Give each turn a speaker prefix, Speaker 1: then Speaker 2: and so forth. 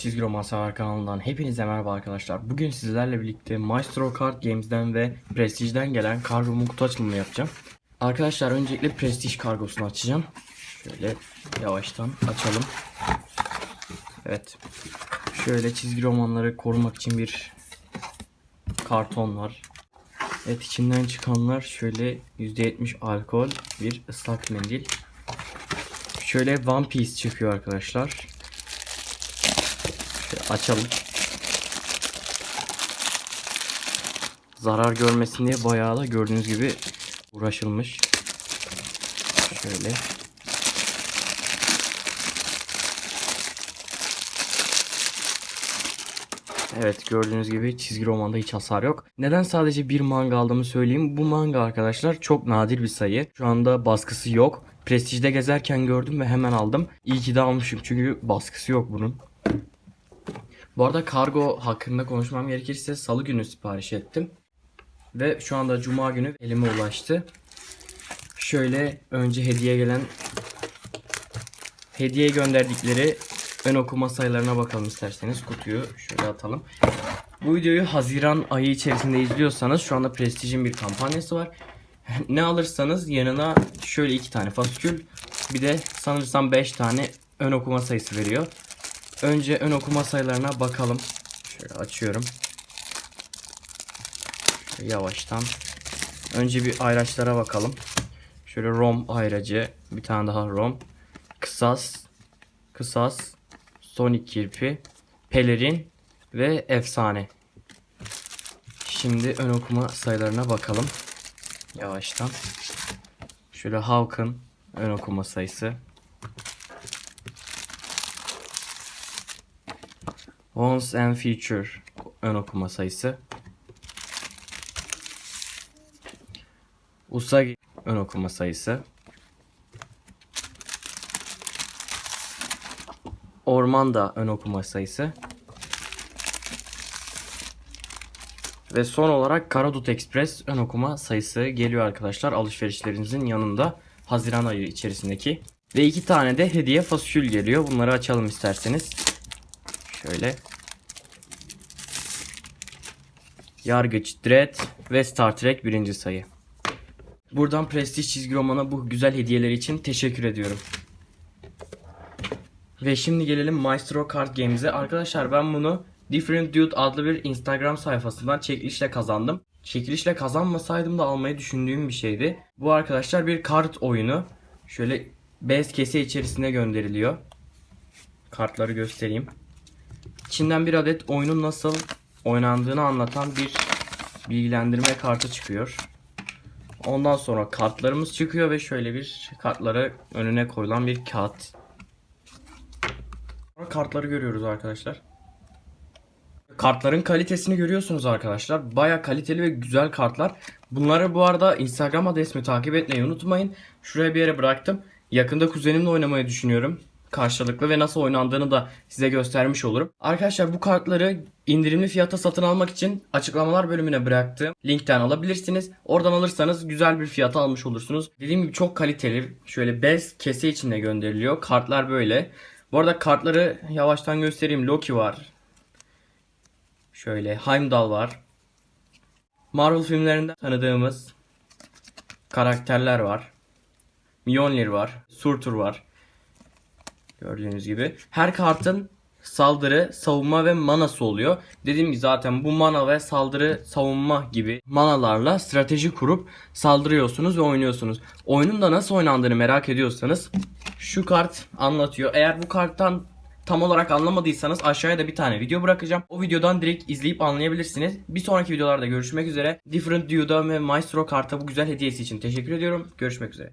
Speaker 1: Çizgi Roman Sever kanalından hepinize merhaba arkadaşlar. Bugün sizlerle birlikte Maestro Card Games'den ve Prestige'den gelen kargomun kutu açılımını yapacağım. Arkadaşlar öncelikle Prestige kargosunu açacağım. Şöyle yavaştan açalım. Evet. Şöyle çizgi romanları korumak için bir karton var. Evet içinden çıkanlar şöyle %70 alkol bir ıslak mendil. Şöyle One Piece çıkıyor arkadaşlar. Açalım. Zarar görmesin diye bayağı da gördüğünüz gibi uğraşılmış. Şöyle. Evet gördüğünüz gibi çizgi romanda hiç hasar yok. Neden sadece bir manga aldığımı söyleyeyim. Bu manga arkadaşlar çok nadir bir sayı. Şu anda baskısı yok. Prestige'de gezerken gördüm ve hemen aldım. İyi ki de almışım çünkü baskısı yok bunun. Bu arada kargo hakkında konuşmam gerekirse salı günü sipariş ettim. Ve şu anda cuma günü elime ulaştı. Şöyle önce hediye gelen hediye gönderdikleri ön okuma sayılarına bakalım isterseniz. Kutuyu şöyle atalım. Bu videoyu Haziran ayı içerisinde izliyorsanız şu anda Prestige'in bir kampanyası var. Ne alırsanız yanına şöyle iki tane faskül bir de sanırsam 5 tane ön okuma sayısı veriyor. Önce ön okuma sayılarına bakalım. Şöyle açıyorum. Şöyle yavaştan. Önce bir ayraçlara bakalım. Şöyle rom ayracı. Bir tane daha rom. Kısas. Kısas. Sonic kirpi. Pelerin. Ve efsane. Şimdi ön okuma sayılarına bakalım. Yavaştan. Şöyle Hawk'ın ön okuma sayısı. Once and Feature ön okuma sayısı. Usagi ön okuma sayısı. Ormanda ön okuma sayısı. Ve son olarak Karadut Express ön okuma sayısı geliyor arkadaşlar alışverişlerinizin yanında Haziran ayı içerisindeki. Ve iki tane de hediye fasikül geliyor. Bunları açalım isterseniz. Şöyle. Yargıç, Dread ve Star Trek birinci sayı. Buradan Prestige çizgi romana bu güzel hediyeler için teşekkür ediyorum. Ve şimdi gelelim Maestro Card Games'e. Arkadaşlar ben bunu Different Dude adlı bir Instagram sayfasından çekilişle kazandım. Çekilişle kazanmasaydım da almayı düşündüğüm bir şeydi. Bu arkadaşlar bir kart oyunu. Şöyle bez kese içerisine gönderiliyor. Kartları göstereyim. İçinden bir adet oyunun nasıl oynandığını anlatan bir bilgilendirme kartı çıkıyor. Ondan sonra kartlarımız çıkıyor ve şöyle bir kartları önüne koyulan bir kağıt. Kartları görüyoruz arkadaşlar. Kartların kalitesini görüyorsunuz arkadaşlar. Baya kaliteli ve güzel kartlar. Bunları bu arada Instagram adresimi takip etmeyi unutmayın. Şuraya bir yere bıraktım. Yakında kuzenimle oynamayı düşünüyorum. Karşılıklı ve nasıl oynandığını da size göstermiş olurum. Arkadaşlar bu kartları indirimli fiyata satın almak için açıklamalar bölümüne bıraktığım linkten alabilirsiniz. Oradan alırsanız güzel bir fiyata almış olursunuz. Dediğim gibi çok kaliteli. Şöyle bez kese içinde gönderiliyor. Kartlar böyle. Bu arada kartları yavaştan göstereyim. Loki var. Şöyle Heimdall var. Marvel filmlerinden tanıdığımız karakterler var. Mjolnir var. Surtur var. Gördüğünüz gibi. Her kartın saldırı, savunma ve manası oluyor. Dediğim gibi zaten bu mana ve saldırı, savunma gibi manalarla strateji kurup saldırıyorsunuz ve oynuyorsunuz. Oyunun da nasıl oynandığını merak ediyorsanız şu kart anlatıyor. Eğer bu karttan tam olarak anlamadıysanız aşağıya da bir tane video bırakacağım. O videodan direkt izleyip anlayabilirsiniz. Bir sonraki videolarda görüşmek üzere. Different Dude'a ve Maestro karta bu güzel hediyesi için teşekkür ediyorum. Görüşmek üzere.